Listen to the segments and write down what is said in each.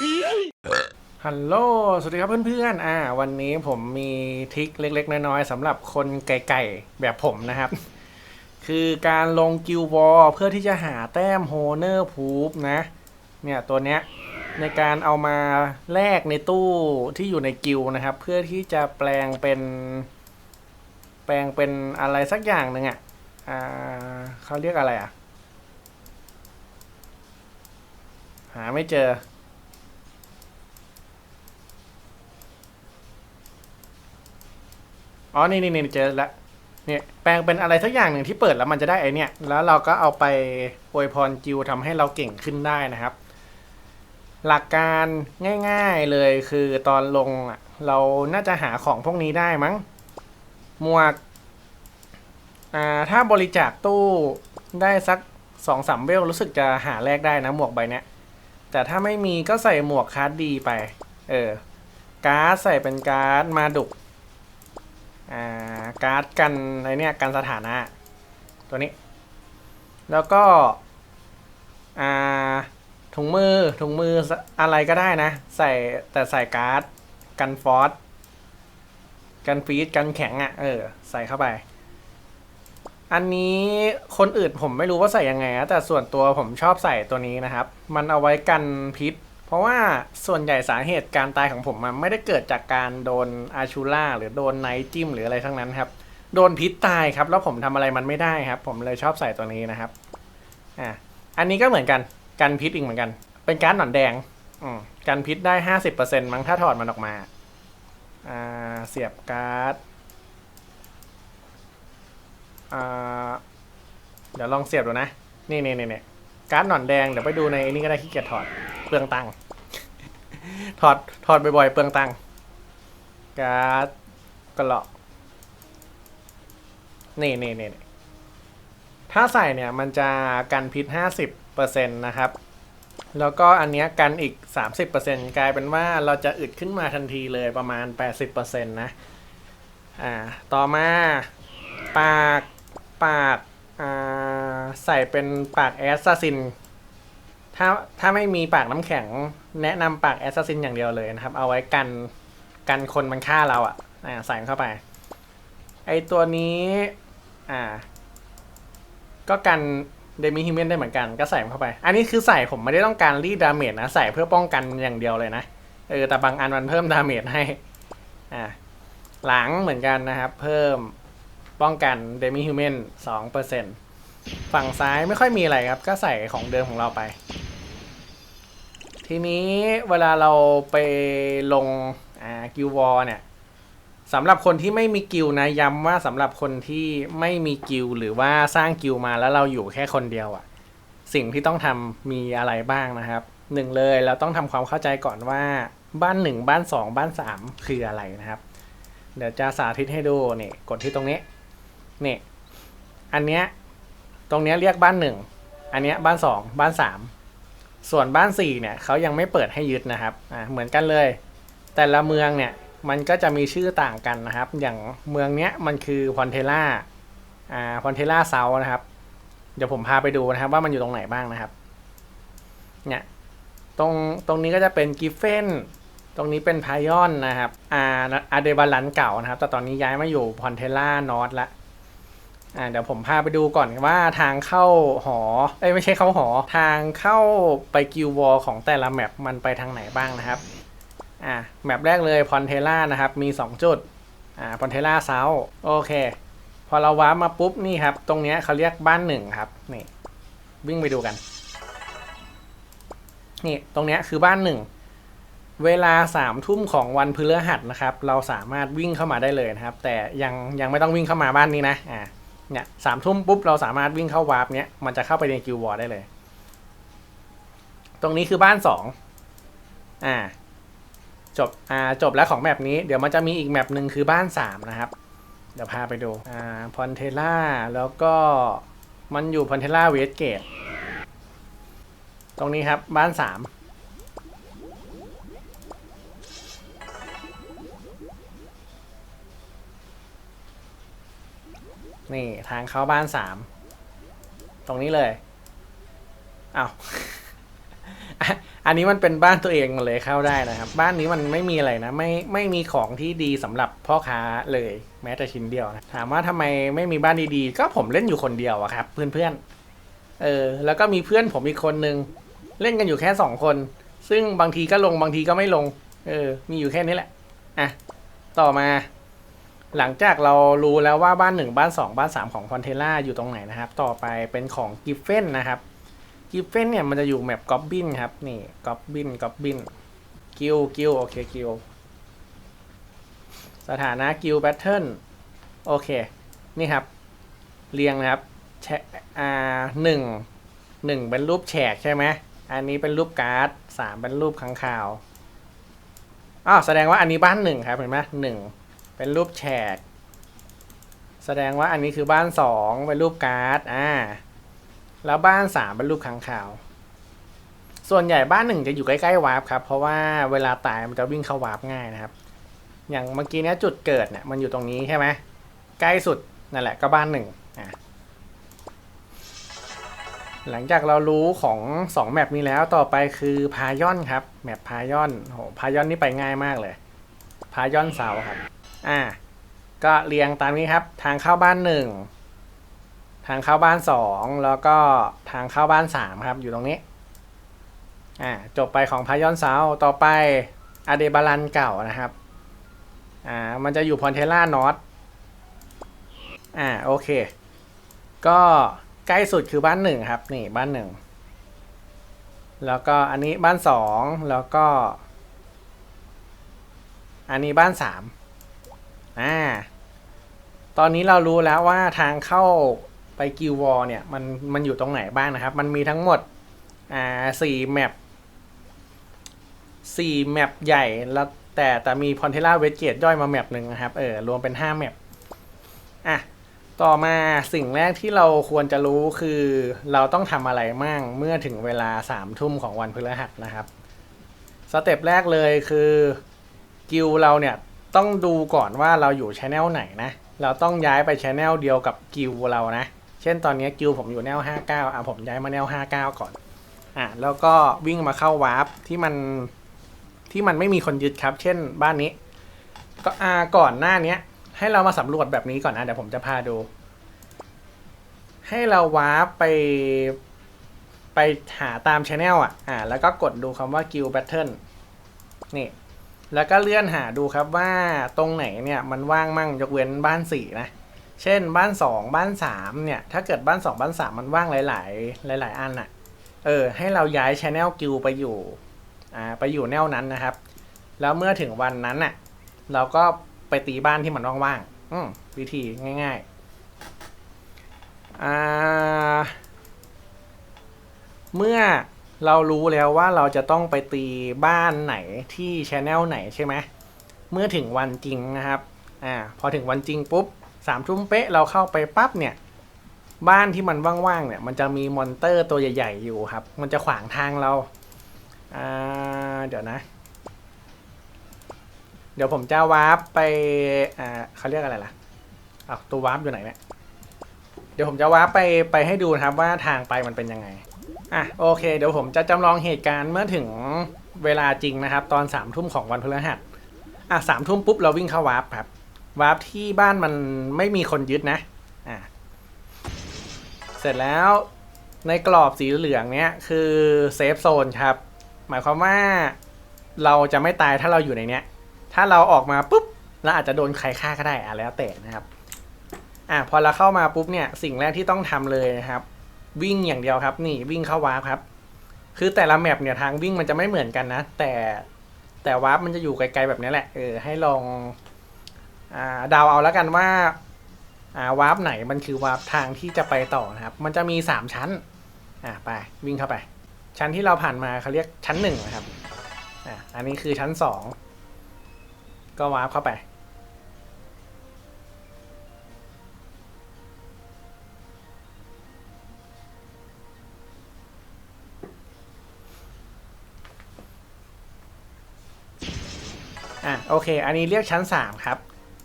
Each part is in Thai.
ฮัลโหล สวัสดีครับเพื่อนๆ อ่า วันนี้ผมมีทริคเล็ก ๆ น้อยๆสำหรับคนไก่ๆแบบผมนะครับ คือการลงกิลวอลเพื่อที่จะหาแต้มโฮเนอร์พูฟนะ เนี่ยตัวเนี้ยในการเอามาแลกในตู้ที่อยู่ในกิลนะครับ เพื่อที่จะแปลงเป็น แปลงเป็นอะไรสักอย่างหนึ่งอะ อ่าเขาเรียกอะไรอะ หาไม่เจอ อ๋อ นี่นี่นี่เจอแล้วเนี่ยแปลงเป็นอะไรสักอย่างหนึ่งที่เปิดแล้วมันจะได้ไอเนี่ย แล้วเราก็เอาไปอวยพรจิวทำให้เราเก่งขึ้นได้นะครับ หลักการง่ายๆเลยคือตอนลงอะเราน่าจะหาของพวกนี้ได้มั้ง หมวกอ่าถ้าบริจาคตู้ได้สักสองสามเวลรู้สึกจะหาแลกได้นะหมวกใบเนี้ยแต่ถ้าไม่มีก็ใส่หมวกคาร์ดดีไป เออ การ์ดใส่เป็นการ์ดมาดุก อ่าการ์ดกันอะไอเนี้ยกันสถานะ ตัวนี้ แล้วก็อ่าถุงมือถุงมืออะไรก็ได้นะ ใส่แต่ใส่การ์ดกันฟอสกันฟีดกันแข็งอะ่ะเออ ใส่เข้าไป อันนี้คนอื่นผมไม่รู้ว่าใส่ยังไงนะแต่ส่วนตัวผมชอบใส่ตัวนี้นะครับ มันเอาไว้กันพิษ เพราะว่าส่วนใหญ่สาเหตุการตายของผมมันไม่ได้เกิดจากการโดนอาชูล่าหรือโดนไนท์จิ้มหรืออะไรทั้งนั้นครับ โดนพิษตายครับ แล้วผมทำอะไรมันไม่ได้ครับ ผมเลยชอบใส่ตัวนี้นะครับอ่าอันนี้ก็เหมือนกันกันพิษอีกเหมือนกัน เป็นการ์ดหนอนแดงอืมกันพิษได้ห้าสิบเปอร์เซ็นต์มั้งถ้าถอดมันออกมาอ่าเสียบการ์ดอ่าเดี๋ยวลองเสียบดูนะ นี่นี่นี่นี่ การ์ดหนอนแดงเดี๋ยวไปดูในนี่ก็ได้ขี้เกียจถอดเปลืองตังค์ถอดถอดบ่อยๆเปลืองตังค์การ์ดกระหลาะนี่นี่นี่ถ้าใส่เนี่ยมันจะกันพิษห้าสิบเปอร์เซ็นต์นะครับ แล้วก็อันเนี้ยกันอีกสามสิบเปอร์เซ็นต์กลายเป็นว่าเราจะอึดขึ้นมาทันทีเลยประมาณแปดสิบเปอร์เซ็นต์นะ อ่า ต่อมาปากปาก ใส่เป็นปากแอสซัสซิน ถ้าถ้าไม่มีปากน้ำแข็ง แนะนำปากแอสซัสซินอย่างเดียวเลยนะครับ เอาไว้กันกันคนมันฆ่าเราอะอ่าใส่เข้าไป ไอตัวนี้ อ่า ก็กันเดมิฮิเมนได้เหมือนกันก็ใส่เข้าไป อันนี้คือใส่ผมไม่ได้ต้องการรีดดาเมจนะ ใส่เพื่อป้องกันอย่างเดียวเลยนะเออแต่บางอันมันเพิ่มดาเมจให้ อ่าหลังเหมือนกันนะครับ เพิ่ม ป้องกันเดมิฮิวแมนสองเปอร์เซ็นฝั่งซ้ายไม่ค่อยมีอะไรครับ ก็ใส่ของเดิมของเราไป ทีนี้เวลาเราไปลงอ่ากิลวอลเนี่ยสำหรับคนที่ไม่มีกิลนะย้ำว่าสำหรับคนที่ไม่มีกิลหรือว่าสร้างกิลมาแล้วเราอยู่แค่คนเดียวอะ่ะ สิ่งที่ต้องทำมีอะไรบ้างนะครับหนึ่งเลยเราต้องทำความเข้าใจก่อนว่าบ้านหนึ่งบ้านสองบ้านสามคืออะไรนะครับ เดี๋ยวจะสาธิตให้ดูนี่กดที่ตรงนี้ เนี่ยอันเนี้ยตรงเนี้ยเรียกบ้านหนึ่งอันเนี้ยบ้านสองบ้านสามส่วนบ้านสี่เนี่ยเขายังไม่เปิดให้ยึดนะครับอ่าเหมือนกันเลย แต่ละเมืองเนี่ยมันก็จะมีชื่อต่างกันนะครับ อย่างเมืองเนี้ยมันคือพอนเทล่าอ่าพอนเทล่าเซานะครับ เดี๋ยวผมพาไปดูนะครับ ว่ามันอยู่ตรงไหนบ้างนะครับเนี่ยตรงตรงนี้ก็จะเป็นกิฟเฟนตรงนี้เป็นพายอนนะครับอ่าอาเดบาลันเก่านะครับ แต่ตอนนี้ย้ายมาอยู่พอนเทล่านอตละ อ่าเดี๋ยวผมพาไปดูก่อนว่าทางเข้าหอ เอ้ยไม่ใช่เข้าหอ ทางเข้าไปกิววอลของแต่ละแมปมันไปทางไหนบ้างนะครับ อ่าแมปแรกเลยพอนเทล่านะครับ มี 2 จุด อ่าพอนเทล่าเซาโอเค พอเราว้าร์ปมาปุ๊บนี่ครับ ตรงเนี้ยเขาเรียกบ้านหนึ่งครับ นี่ วิ่งไปดูกัน นี่ตรงเนี้ยคือบ้านหนึ่ง เวลาสามทุ่มของวันพฤหัสนะครับ เราสามารถวิ่งเข้ามาได้เลยนะครับ แต่ยังยังไม่ต้องวิ่งเข้ามาบ้านนี้นะ อ่า เนี่ยสามทุ่มปุ๊บเราสามารถวิ่งเข้าวาร์ปเนี้ยมันจะเข้าไปในกิววอร์ได้เลย ตรงนี้คือบ้านสองอ่าจบอ่าจบแล้วของแมปนี้เดี๋ยวมันจะมีอีกแมปหนึ่งคือบ้านสามนะครับ เดี๋ยวพาไปดูอ่าพอนเทล่าแล้วก็มันอยู่พอนเทล่าเวสเกตตรงนี้ครับบ้านสาม นี่ทางเข้าบ้านสาม ตรงนี้เลย เอา้าอันนี้มันเป็นบ้านตัวเองมันเลยเข้าได้นะครับ บ้านนี้มันไม่มีอะไรนะ ไม่ไม่มีของที่ดีสำหรับพ่อค้าเลย แม้แต่ชิ้นเดียวนะถามว่าทำไมไม่มีบ้านดีๆ ก็ผมเล่นอยู่คนเดียวอะครับ เพื่อนๆเออ แล้วก็มีเพื่อนผมอีกคนนึงเล่นกันอยู่แค่สองคน ซึ่งบางทีก็ลงบางทีก็ไม่ลง เออ มีอยู่แค่นี้แหละอะต่อมา หลังจากเรารู้แล้วว่าบ้านหนึ่งบ้านสองบ้านสามของคอนเทล่าอยู่ตรงไหนนะครับ ต่อไปเป็นของกิฟเฟนนะครับกิฟเฟนเนี่ยมันจะอยู่แมปกอบบินครับนี่กอบบินกอบบินกิลกิลโอเคกิลสถานะกิลแบทเทิลโอเค นี่ครับ เรียงนะครับแชอ่าหนึ่งหนึ่งเป็นรูปแฉกใช่ไหมอันนี้เป็นรูปการ์ดสามเป็นรูปค้างคาวอ้าวแสดงว่าอันนี้บ้านหนึ่งครับเห็นไหมหนึ่ง เป็นรูปแฉก แสดงว่าอันนี้คือบ้านสองเป็นรูปการ์ด อ่า แล้วบ้านสามเป็นรูปค้างคาว ส่วนใหญ่บ้านหนึ่งจะอยู่ใกล้ๆวาร์ปครับ เพราะว่าเวลาตายมันจะวิ่งเข้าวาร์ปง่ายนะครับ อย่างเมื่อกี้เนี้ยจุดเกิดเนี่ยมันอยู่ตรงนี้ใช่ไหมใกล้สุดนั่นแหละก็บ้านหนึ่งอะหลังจากเรารู้ของสองแมปนี้แล้วต่อไปคือพายอนครับ แมปพายอนโหพายอนนี่ไปง่ายมากเลย พายอนเสาครับ อ่า ก็เรียงตามนี้ครับ ทางเข้าบ้านหนึ่งทางเข้าบ้านสองแล้วก็ทางเข้าบ้านสามครับ อยู่ตรงนี้ อ่า จบไปของพายอนเซาต่อไปอเดบาลันเก่านะครับ อ่า มันจะอยู่พอนเทล่านอตอ่า โอเค ก็ใกล้สุดคือบ้านหนึ่งครับ นี่บ้านหนึ่งแล้วก็อันนี้บ้านสองแล้วก็ อันนี้บ้านสาม อ่า ตอนนี้เรารู้แล้วว่าทางเข้าไปกิววอลเนี่ยมันมันอยู่ตรงไหนบ้างนะครับ มันมีทั้งหมดอ่าสี่แมปสี่แมปใหญ่แล้วแต่แต่มีพอนเทล่าเวสเกตย่อยมาแมปหนึ่งนะครับ เออรวมเป็นห้าแมปอะต่อมาสิ่งแรกที่เราควรจะรู้คือเราต้องทำอะไรมั่งเมื่อถึงเวลาสามทุ่มของวันพฤหัสนะครับ สเต็ปแรกเลยคือกิลเราเนี่ย ต้องดูก่อนว่าเราอยู่ชแนลไหนนะ เราต้องย้ายไปชแนลเดียวกับกิลเรานะ เช่นตอนนี้กิลผมอยู่แนว 59 อะผมย้ายมาแนว 59 ก่อน อะแล้วก็วิ่งมาเข้าวาร์ปที่มันที่มันไม่มีคนยึดครับ เช่นบ้านนี้ ก็อ่าก่อนหน้านี้ให้เรามาสำรวจแบบนี้ก่อนนะเดี๋ยวผมจะพาดู ให้เราวาร์ปไปไปหาตามชแนลอะ อ่า แล้วก็กดดูคำว่า Guild Battle นี่ แล้วก็เลื่อนหาดูครับว่าตรงไหนเนี่ยมันว่างมั่งยกเว้นบ้านสี่นะ เช่นบ้านสองบ้านสามเนี่ยถ้าเกิดบ้านสองบ้านสามมันว่างหลาย ๆ หลาย ๆ อันอะเออให้เราย้ายชแนลกิลไปอยู่อ่าไปอยู่แนวนั้นนะครับ แล้วเมื่อถึงวันนั้นน่ะเราก็ไปตีบ้านที่มันว่างๆอืมวิธีง่ายๆอ่าเมื่อ เรารู้แล้วว่าเราจะต้องไปตีบ้านไหนที่ชแนลไหนใช่ไหมเมื่อถึงวันจริงนะครับอ่าพอถึงวันจริงปุ๊บสามทุ่มเป๊ะเราเข้าไปปั๊บเนี่ยบ้านที่มันว่างๆเนี่ยมันจะมีมอนเตอร์ตัวใหญ่ๆอยู่ครับ มันจะขวางทางเราอ่าเดี๋ยวนะ เดี๋ยวผมจะวาร์ปไปอ่าเขาเรียกอะไรล่ะอ้าวตัววาร์ปอยู่ไหนเนี่ยเดี๋ยวผมจะวาร์ปไปไปให้ดูนะครับว่าทางไปมันเป็นยังไง อะโอเค เดี๋ยวผมจะจำลองเหตุการณ์เมื่อถึงเวลาจริงนะครับ ตอนสามทุ่มของวันพฤหัสอะสามทุ่มปุ๊บเราวิ่งเข้าวาร์ปครับวาร์ปที่บ้านมันไม่มีคนยึดนะอะเสร็จแล้วในกรอบสีเหลืองเนี้ยคือเซฟโซนครับ หมายความว่าเราจะไม่ตายถ้าเราอยู่ในเนี้ย ถ้าเราออกมาปุ๊บเราอาจจะโดนใครฆ่าก็ได้อะแล้วแต่นะครับอะพอเราเข้ามาปุ๊บเนี่ยสิ่งแรกที่ต้องทำเลยนะครับ วิ่งอย่างเดียวครับ นี่วิ่งเข้าวาร์ปครับ คือแต่ละแมปเนี่ยทางวิ่งมันจะไม่เหมือนกันนะ แต่แต่วาร์ปมันจะอยู่ไกลๆแบบนี้แหละเออให้ลองอ่าดาวเอาแล้วกันว่าอ่าวาร์ปไหนมันคือวาร์ปทางที่จะไปต่อนะครับ มันจะมีสามชั้นอะไปวิ่งเข้าไป ชั้นที่เราผ่านมาเขาเรียกชั้นหนึ่งนะครับอะอันนี้คือชั้นสองก็วาร์ปเข้าไป อะโอเค อันนี้เรียกชั้นสามครับ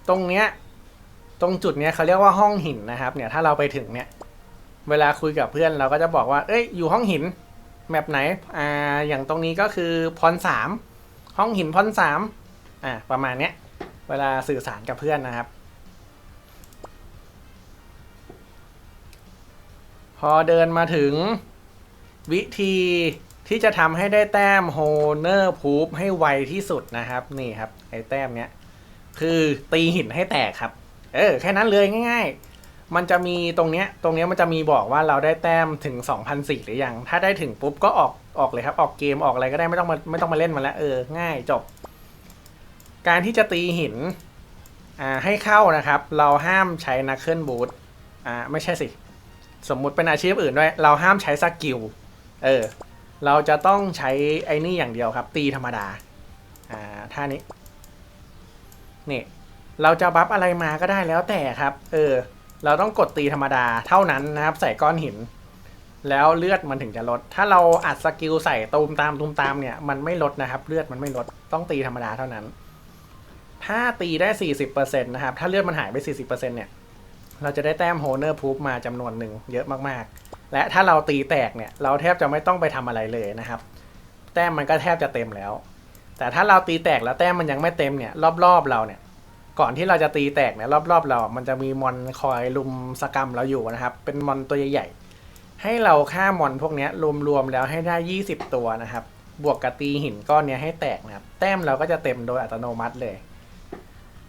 ตรงเนี้ยตรงจุดเนี้ยเขาเรียกว่าห้องหินนะครับ เนี่ยถ้าเราไปถึงเนี่ย เวลาคุยกับเพื่อนเราก็จะบอกว่า เอ้ยอยู่ห้องหินแมปไหนอ่าอย่างตรงนี้ก็คือพรสามห้องหินพรสามอ่าประมาณเนี้ยเวลาสื่อสารกับเพื่อนนะครับ พอเดินมาถึงวิธี ที่จะทำให้ได้แต้มโฮเนอร์พูฟให้ไวที่สุดนะครับ นี่ครับไอ้แต้มเนี้ย คือตีหินให้แตกครับ เออ แค่นั้นเลยง่าย ๆ มันจะมีตรงเนี้ย ตรงเนี้ยมันจะมีบอกว่าเราได้แต้มถึง2,004หรือยัง ถ้าได้ถึงปุ๊บก็ออกออกเลยครับ ออกเกมออกอะไรก็ได้ไม่ต้องมาไม่ต้องมาเล่นมันแล้วเออง่ายจบ การที่จะตีหินอ่าให้เข้านะครับ เราห้ามใช้นักเคลื่อนบูทอ่าไม่ใช่สิ สมมุติเป็นอาชีพอื่นด้วย เราห้ามใช้สกิลเออ เราจะต้องใช้ไอ้นี่อย่างเดียวครับ ตีธรรมดา อ่าท่านี้ นี่ เราจะบัฟอะไรมาก็ได้แล้วแต่ครับ เออ เราต้องกดตีธรรมดาเท่านั้นนะครับ ใส่ก้อนหิน แล้วเลือดมันถึงจะลด ถ้าเราอัดสกิลใส่ตูมตามตูมตามเนี่ย มันไม่ลดนะครับ เลือดมันไม่ลด ต้องตีธรรมดาเท่านั้น ถ้าตีได้ 40%นะครับ ถ้าเลือดมันหายไป 40%เนี่ย เราจะได้แต้มโฮเนอร์พูฟมาจำนวนหนึ่งเยอะมากๆ และถ้าเราตีแตกเนี่ยเราแทบจะไม่ต้องไปทำอะไรเลยนะครับ แต้มมันก็แทบจะเต็มแล้ว แต่ถ้าเราตีแตกแล้วแต้มมันยังไม่เต็มเนี่ยรอบๆเราเนี่ยก่อนที่เราจะตีแตกเนี่ยรอบๆเรา มันจะมีมอนคอยลุมสกรรมเราอยู่นะครับ เป็นมอนตัวใหญ่ๆ ให้เราฆ่ามอนพวกนี้รวมๆแล้วให้ได้ 20 ตัวนะครับ บวกกับตีหินก้อนเนี้ยให้แตกนะครับ แต้มเราก็จะเต็มโดยอัตโนมัติเลย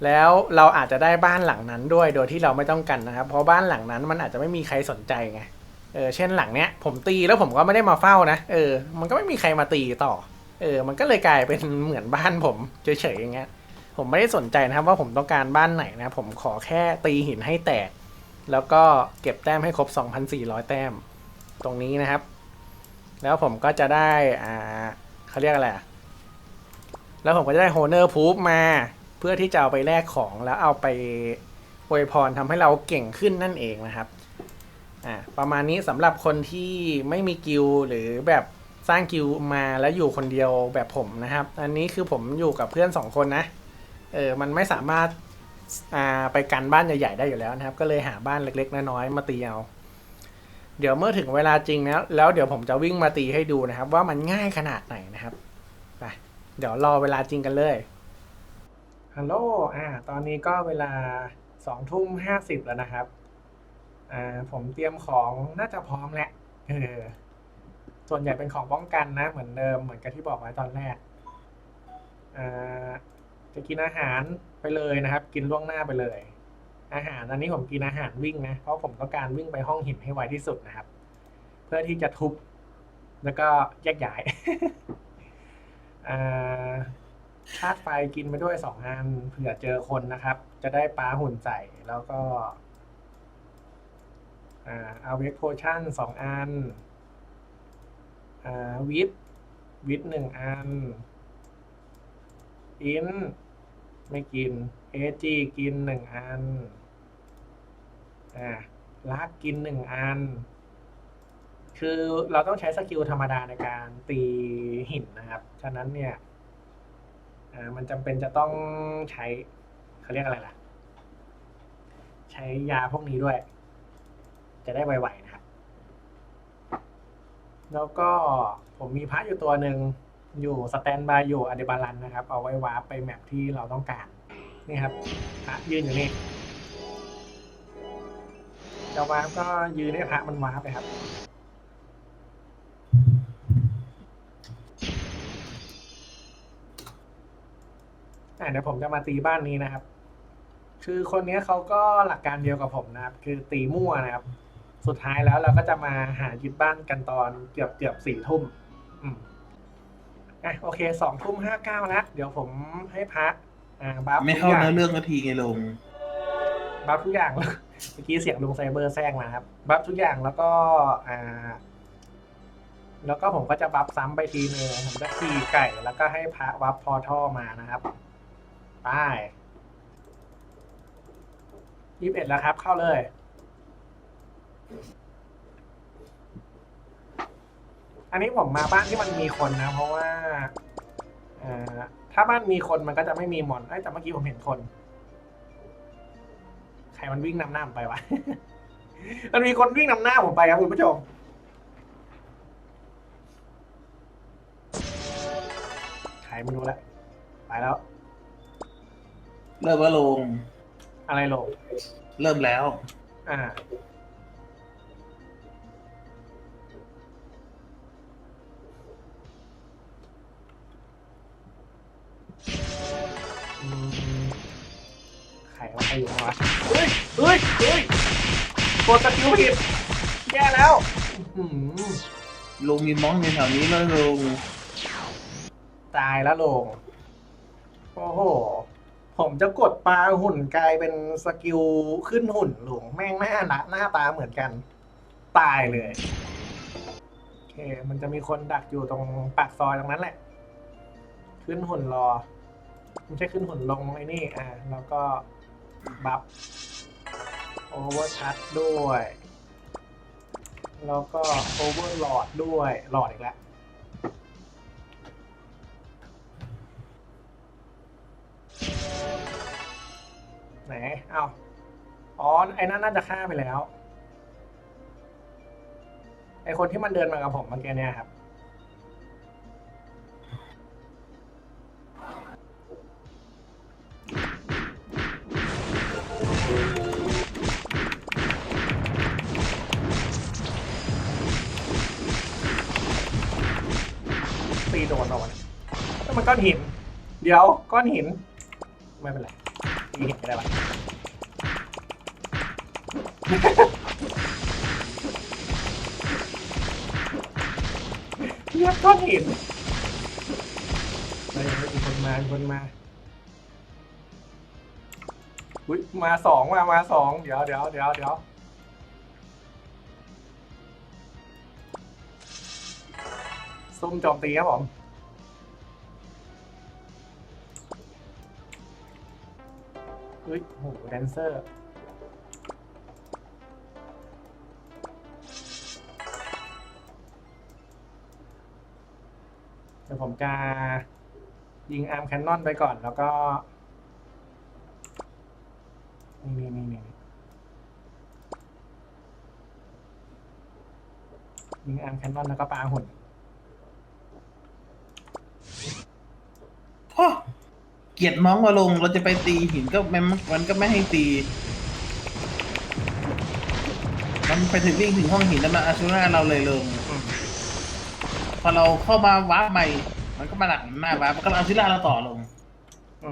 แล้วเราอาจจะได้บ้านหลังนั้นด้วย โดยที่เราไม่ต้องกันนะครับ เพราะบ้านหลังนั้นมันอาจจะไม่มีใครสนใจไง เออเช่นหลังเนี้ย ผมตีแล้วผมก็ไม่ได้มาเฝ้านะเออ มันก็ไม่มีใครมาตีต่อ เออ มันก็เลยกลายเป็นเหมือนบ้านผมเฉยๆอย่างเงี้ยผมไม่ได้สนใจนะครับว่าผมต้องการบ้านไหนนะ ผมขอแค่ตีหินให้แตก แล้วก็เก็บแต้มให้ครบ 2,400 แต้ม ตรงนี้นะครับ แล้วผมก็จะได้อ่าเขาเรียกอะไรแล้วผมก็จะได้โฮเนอร์พูฟมา เพื่อที่จะเอาไปแลกของแล้วเอาไปอวยพรทำให้เราเก่งขึ้นนั่นเองนะครับ อ่าประมาณนี้สำหรับคนที่ไม่มีกิลหรือแบบสร้างกิลมาแล้วอยู่คนเดียวแบบผมนะครับ อันนี้คือผมอยู่กับเพื่อนสองคนนะเออมันไม่สามารถอ่าไปกันบ้านใหญ่ๆได้อยู่แล้วนะครับ ก็เลยหาบ้านเล็กๆน้อยๆมาตีเอาเดี๋ยวเมื่อถึงเวลาจริงแล้วแล้วเดี๋ยวผมจะวิ่งมาตีให้ดูนะครับ ว่ามันง่ายขนาดไหนนะครับไปเดี๋ยวรอเวลาจริงกันเลยฮัลโหลอ่าตอนนี้ก็เวลาสองทุ่มห้าสิบแล้วนะครับ อ่าผมเตรียมของน่าจะพร้อมแล้วเออส่วนใหญ่เป็นของป้องกันนะ เหมือนเดิมเหมือนกับที่บอกไว้ตอนแรกอ่าจะกินอาหารไปเลยนะครับ กินล่วงหน้าไปเลย อาหารอันนี้ผมกินอาหารวิ่งนะเพราะผมต้องการวิ่งไปห้องหินให้ไวที่สุดนะครับ เพื่อที่จะทุบแล้วก็แยกย้ายอ่าธาตุไฟกินไปด้วยสองอันเผื่อเจอคนนะครับ จะได้ปลาหุ่นใส่แล้วก็ เอาเวกโพชั่นสองอันอ่าวิทวิทหนึ่งอันอินไม่กินเอจีกินหนึ่งอันอ่าลักกินหนึ่งอัน คือเราต้องใช้สกิลธรรมดาในการตีหินนะครับ ฉะนั้นเนี่ยอ่ามันจำเป็นจะต้องใช้เขาเรียกอะไรล่ะ ใช้ยาพวกนี้ด้วย จะได้ไวๆนะครับ แล้วก็ผมมีพระอยู่ตัวหนึ่งอยู่สแตนบายอยู่อเดบาลันนะครับ เอาไว้วาร์ปไปแมปที่เราต้องการนี่ครับพระยืนอยู่นี่จะวาร์ปก็ยืนให้พระมันวาร์ปไปครับเดี๋ยวผมจะมาตีบ้านนี้นะครับ คือคนนี้เขาก็หลักการเดียวกับผมนะครับ คือตีมั่วนะครับ สุดท้ายแล้วเราก็จะมาหายึดบ้านกันตอนเกือบเกือบสี่ทุ่มอืมอะโอเคสองทุ่มห้าเก้าแล้วเดี๋ยวผมให้พักอ่าบัฟไม่ทุเข้ากอย่างเนื้อเรื่องนาทีไงลงบัฟทุกอย่างเมื่อกี้เสียงลุงไซเบอร์แซงมาครับบัฟทุกอย่างแล้วก็อ่า แล้วก็ผมก็จะบัฟซ้ำไปทีนึงผมจะขี่ไก่ แล้วก็ให้พระวับพอท่อมานะครับไปยี่สิบเอ็ดแล้วครับ เข้าเลย อันนี้ผมมาบ้านที่มันมีคนนะ เพราะว่าเอ่อถ้าบ้านมีคนมันก็จะไม่มีมอนเอ้ยแต่เมื่อกี้ผมเห็นคน ใครมันวิ่งนำหน้าผมไปวะ มันมีคนวิ่งนำหน้าผมไปครับคุณผู้ชมไม่รู้แล้วไปแล้ว เริ่มว่าลง อะไรลงเริ่มแล้ว อ่า อยู่วะเฮ้ยเฮ้ยเฮ้ยกดสกิลผิดแย่แล้วอื้อหือลุงมีมองในแถวนี้แล้วลุงตายแล้วลง โอ้โห ผมจะกดปลาหุ่นกลายเป็นสกิลขึ้นหุ่นหลงแม่งหน้าละหน้าตาเหมือนกัน ตายเลย โอเค มันจะมีคนดักอยู่ตรงปากซอยตรงนั้นแหละ ขึ้นหุ่นรอ ไม่ใช่ขึ้นหุ่นลงไอ้นี่ อ่า แล้วก็ บัฟโอเวอร์ชัดด้วย แล้วก็โอเวอร์หลอดด้วยหลอดอีกแล้วไหนเอาอ๋อ ไอ้นั่นน่าจะฆ่าไปแล้ว ไอ้คนที่มันเดินมากับผมเมื่อกี้เนี่ยครับ ก้อนหิน เดี๋ยวก้อนหิน ไม่เป็นไรตีหินไม่ได้ปะเรียกก้อนหินเฮ้ยมีคนมามีคนมาอุ้ยมาสองมามาสองเดี๋ยวเดี๋ยวเดี๋ยวเดี๋ยวซุ่มโจมตีครับผม เฮ้ยโหแดนเซอร์เดี๋ยวผมจะยิงอาร์มแคนนอนไปก่อนแล้วก็นี่นี่นี่นี่ยิงอาร์มแคนนอนแล้วก็ปาหุ่น พ่อ เกียดมองว่าลงเราจะไปตีหินก็มันมันก็ไม่ให้ตี มันไปถึงวิ่งถึงห้องหินแล้วมาอาชูราเราเลยลง พอเราเข้ามาว้าร์ปใหม่ มันก็มาหลักหน้าว้าร์ปมันก็เอาชิล่าเราต่อลงอ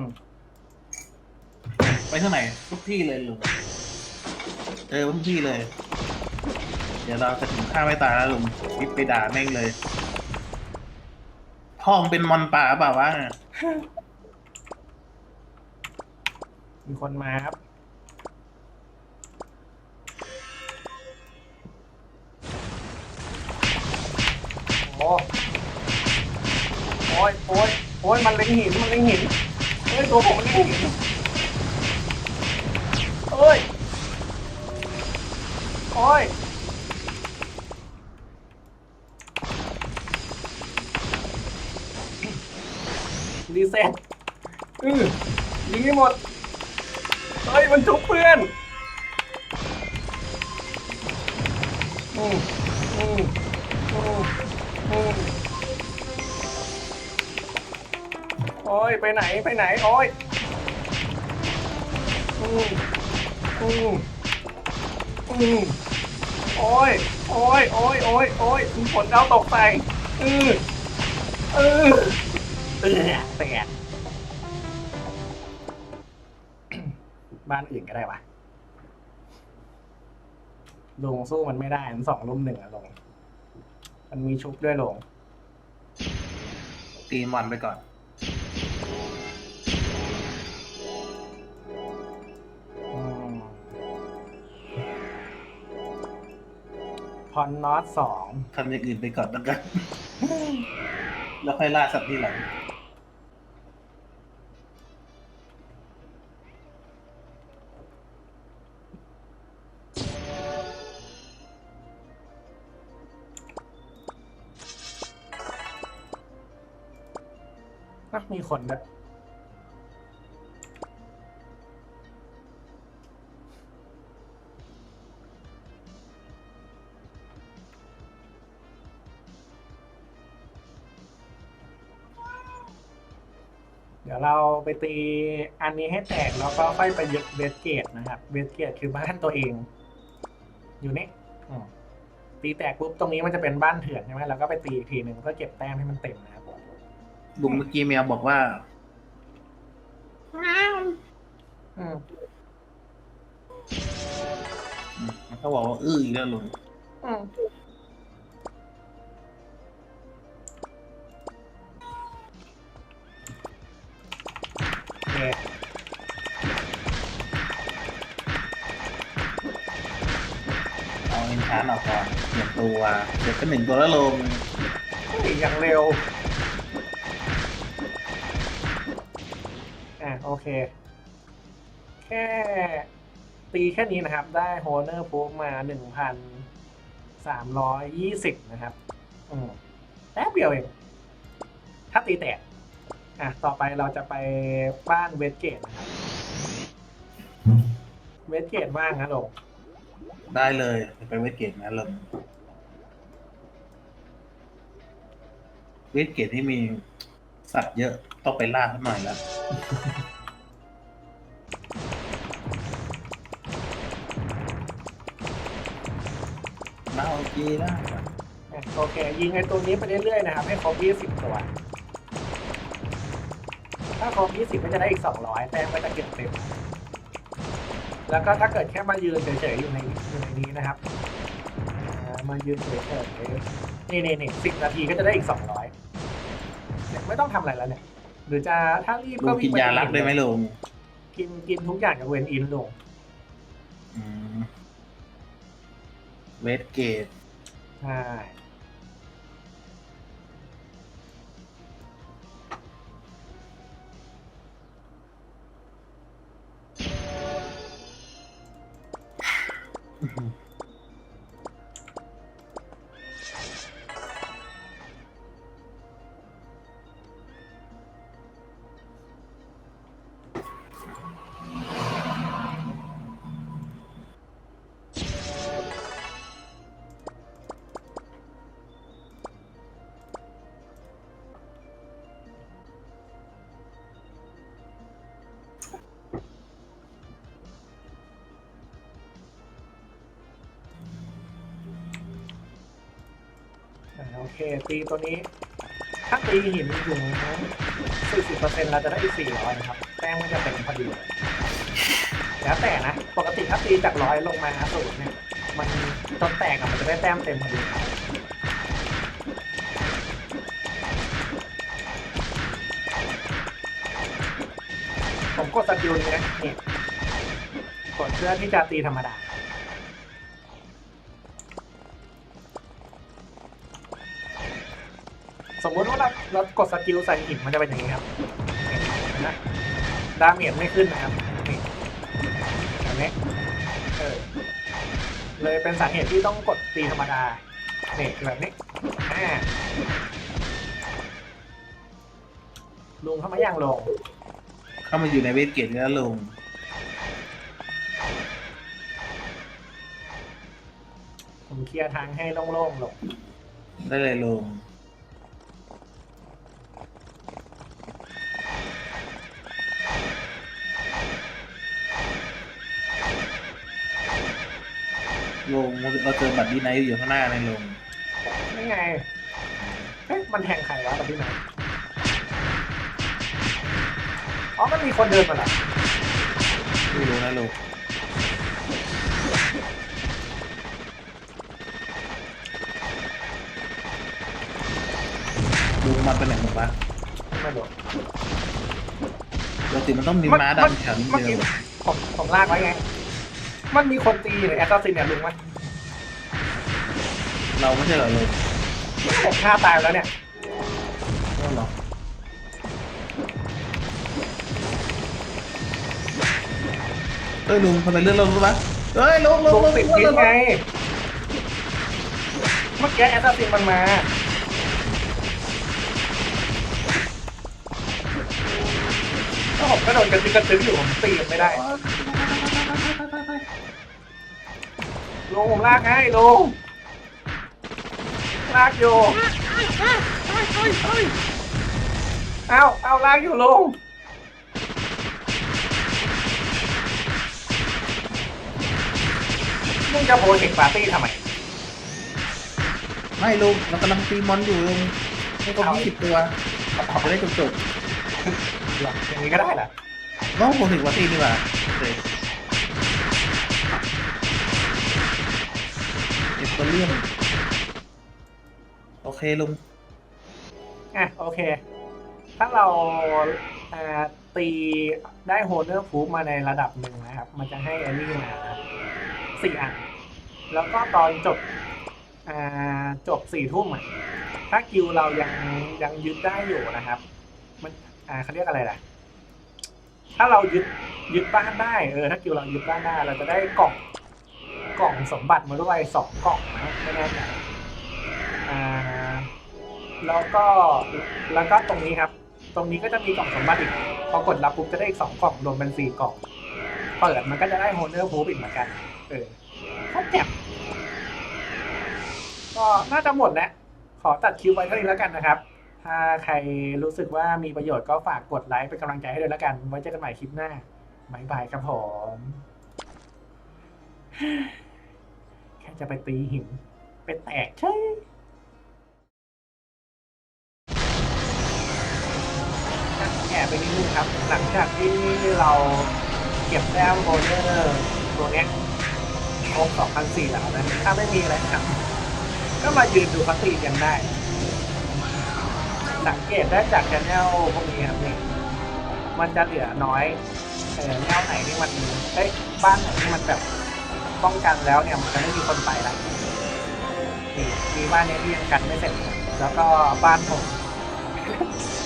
ไปเท่ไหร่ทุกที่เลยลุงเจอทุกที่เลย เดี๋ยวเราจะถึงฆ่าไม่ตายแล้วลุงคิดไปด่าแม่งเลยพ่อมึงเป็นมอนป่าเปล่าวะ มีคนมาครับ โอ้โอ้ยโอ้ยโอ้ยมันเล็งหิน มันเล็งหิน เฮ้ย ตัวผมมันเล็งหินเฮ้ย โอ้ยรีเซ็ตอือยิงให้หมด เฮ้ยมันชุบเพื่อนอืมอืมอืมอืมโอ้ยไปไหนไปไหนโอ้ยอืมอืมอืมโอ้ยโอ้ยโอ้ยโอ้ยโอ้ยฝนดาวตกใส่อือเออเออแตก บ้านอื่นก็ได้วะลงสู้มันไม่ได้ มันสองลุมหนึ่งอะลง มันมีชุบด้วยลง ตีมอนไปก่อน อืมพอนนอตสอง ทำอย่างอื่นไปก่อนแล้วกัน แล้วค่อยล่าสัตว์ที่หลัง นะมีคนด้วยเดี๋ยวเราไปตีอันนี้ให้แตกแล้วก็ค่อยไปยึดเวสเกตนะครับ เวสเกตคือบ้านตัวเอง อยู่นี่ตีแตกปุ๊บตรงนี้มันจะเป็นบ้านเถื่อนใช่ไหมเราก็ไปตีอีกทีหนึ่งเพื่อเก็บแต้มให้มันเต็มนะ ลุงเมื่อกี้แมวบอกว่าอืมอืมมันก็บอกว่าอื้ออีกแล้วลุงอืมโอเคเอาเอ็นชาร์ออกก่อนเปลี่ยนตัวเดี๋ยวก็หนึ่งตัวแล้วลงเฮ้ยอย่างเร็ว โอเค แค่ตีแค่นี้นะครับ ได้โฮเนอร์พูมาหนึ่งพันสามร้อยยี่สิบนะครับ อืมแป๊บเดียวเอง ถ้าตีแตกอะ ต่อไปเราจะไปบ้านเวสเกตนะครับ เวสเกตว่างนะลงได้เลยไปเวทเกตนะลงเวทเกตที่มีสัตว์เยอะต้องไปล่าขาหน่อยแล้ว น่าโอเคได้อะโอเค ยิงไอ้ตัวนี้ไปเรื่อยๆนะครับให้ครบ20ตัว ถ้าครบ20ก็จะได้อีก 200 แต้มก็จะเก็บเต็ม แล้วก็ถ้าเกิดแค่มายืนเฉยๆอยู่ในอยู่ในนี้นะครับอ่ามายืนเฉยๆนี่นี่นี่สิบนาทีก็จะได้อีก 200เนี่ยไม่ต้องทำอะไรแล้วเนี่ย หรือจะถ้ารีบลุก็งวิ่กิงนปยาลักได้ไหมลุงกินกินทุกอย่างกับเวนอินลง อืมเวทเกต ใเคตีตัวนี้ ถ้าตีหินอยู่40เปอร์เซ็นต์เราจะได้อีก400นะครับ แต้มก็จะเต็มพอดีเลยแล้วแต่นะ ปกติถ้าตีจากร้อยลงมาสูตรเนี่ย มันจนแตกอะมันจะได้แต้มเต็มพอดีผมกดสกิลนี้นะนี่กดเพื่อที่จะตีธรรมดา มมติว่าเราเรากดสกิลใส่หินมันจะเป็นอย่างนี้ครับนี่เห็นไหมดาเมจไม่ขึ้นนะครับนี่แบบนี้เออเลยเป็นสาเหตุที่ต้องกดตีธรรมดานี่แบบนี้อ่าลุงเข้ามาย่างลง เข้ามาอยู่ในเวทเกตแล้วลุงผมเคลียร์ทางให้โล่งๆลงได้เลยลุง ลุงเราเจอบัตรดีไนท์อยู่ข้างหน้าเลยลุงนี่ไงเอ๊ะมันแทงใครวะตอนที่ไหนอ๋อมันมีคนเดินมาเหรอไม่รู้นะลุงลุงมาเป็นไหนหมดวะไม่รู้ปกติมันต้องมีมันม้ามันดำแถวนี้เมื่อเดีกี้ยวผมผมลากไว้ไง มันมีคนตีอยู่ในแอตตาซินเนี่ยลุงมั้ยเราไม่ใช่เหรอลุงผมฆ่าตายไปแล้วเนี่ยก็หรอเอ้ยลุงทำไมเลื่อนเรารู้ปะเอ้ยลุงลุงลุงลุงติดลุงพิษลุงไงเมื่อกี้แอตตาซินมันมาถ้าผมก็โดนกระตึกกระตึกอยู่ผมตีมันไม่ได้ ลุงผมลากให้ลุงลากอยู่เอาเอาลากอยู่ลุงลุงจะโปรเจกต์ปาร์ตี้ทำไม ไม่ลุงเรากำลังตีมอนอยู่ลุงให้ครยี่สิบตัวขับไปได้จบอย่างนี้ก็ได้ล่ะๆน้องผมถึงว่าตีนี่ว่าโอเเลี่ยมโอเคลุงอะโอเค ถ้าเราอ่าตีได้โฮเนอร์ฟูมาในระดับหนึ่งนะครับ มันจะให้แอนนี่มาสี่อัน แล้วก็ตอนจบอ่าจบสี่ทุ่มอะถ้ากิวเรายังยังยึดได้อยู่นะครับ มันอ่าเขาเรียกอะไรล่ะ ถ้าเรายึดยึดบ้านได้เออถ้ากิวเรายึดบ้านได้เราจะได้กล่อง กล่องสมบัติมาด้วยสองกล่องนะไม่แน่ใจอ่าแล้วก็แล้วก็ตรงนี้ครับ ตรงนี้ก็จะมีกล่องสมบัติอีกพอกดรับปุ๊บจะได้อีกสองกล่องรวมเป็นสี่กล่องเปิดมันก็จะได้โฮเนอร์พูอีกเหมือนกันเออก็แจ่มก็น่าจะหมดแล้วขอตัดคิวไว้เท่านี้แล้วกันนะครับ ถ้าใครรู้สึกว่ามีประโยชน์ก็ฝากกดไลค์เป็นกำลังใจให้ด้วยแล้วกัน ไว้เจอกันใหม่คลิปหน้าบายบายครับผม แค่จะไปตีหิน ไปแตกใช่แอบไปนิดนึงครับ หลังจากที่เราเก็บแต้มโบเนอร์ตัวเนี้ยครบ2,004แล้วนะ ถ้าไม่มีอะไรครับ ก็มายืนดูพัตตีกันได้ สังเกตได้จากชแนลพวกนี้ครับนี่มันจะเหลือน้อยเออแนวไหนที่มันเอ้ยบ้านไหนที่มันแบบ ป้องกันแล้วเนี่ยมันจะไม่มีคนไปละนี่มีบ้านเนี้ยที่ยังกันไม่เสร็จ แล้วก็บ้านผม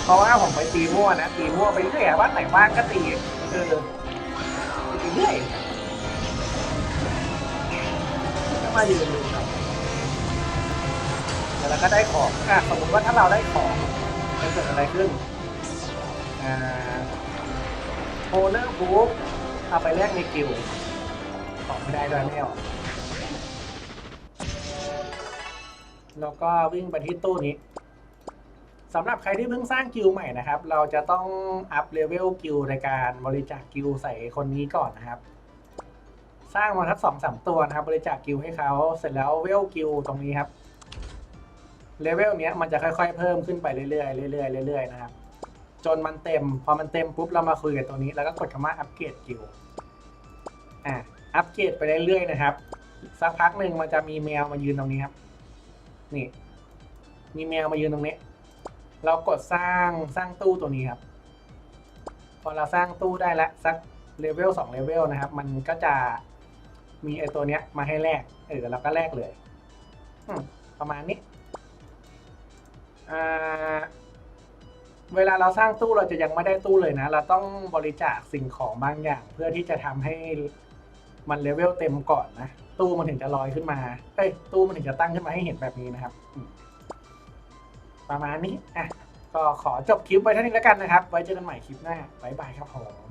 เพราะว่าผมไปตีมั่วนะตีมั่วไปเรื่อยบ้านไหนบ้านก็ตีเออตีเรื่อยก็มายืนดูครับแล้วก็ได้ของอะสมมติว่าถ้าเราได้ของจะเกิดอะไรขึ้นอ่าโฮเนอร์บูฟเอาไปแลกในกิลด์ ไม่ได้ด้วยไม่เอาแล้วก็วิ่งไปที่ตู้นี้สำหรับใครที่เพิ่งสร้างกิลใหม่นะครับ เราจะต้องอัพเลเวลกิลในการบริจาคกิลใส่คนนี้ก่อนนะครับ สร้างมาทักสองสามตัวนะครับ บริจาคกิลให้เขาเสร็จแล้วเวลกิลตรงนี้ครับเลเวลเนี้ยมันจะค่อยๆ เพิ่มขึ้นไปเรื่อยๆเรื่อยๆเรื่อยๆนะครับ จนมันเต็ม พอมันเต็มปุ๊บเรามาคุยกับตัวนี้ แล้วก็กดคำว่าอัปเกรดกิลอะ อัปเกรดไปเรื่อยๆนะครับ สักพักหนึ่งมันจะมีแมวมายืนตรงนี้ครับ นี่ มีแมวมายืนตรงนี้ เรากดสร้างสร้างตู้ตัวนี้ครับ พอเราสร้างตู้ได้แล้วสักเลเวลสองเลเวลนะครับ มันก็จะมีไอตัวเนี้ย มาให้แลกเออเราก็แลกเลยประมาณนี้เวลาเราสร้างตู้เราจะยังไม่ได้ตู้เลยนะ เราต้องบริจาคสิ่งของบางอย่าง เพื่อที่จะทำให้ มันเลเวลเต็มก่อนนะ ตู้มันถึงจะลอยขึ้นมาเอ้ยตู้มันถึงจะตั้งขึ้นมาให้เห็นแบบนี้นะครับ ประมาณนี้อะก็ขอจบคลิปไว้เท่านี้แล้วกันนะครับ ไว้เจอกันใหม่คลิปหน้าบ๊ายบายครับผม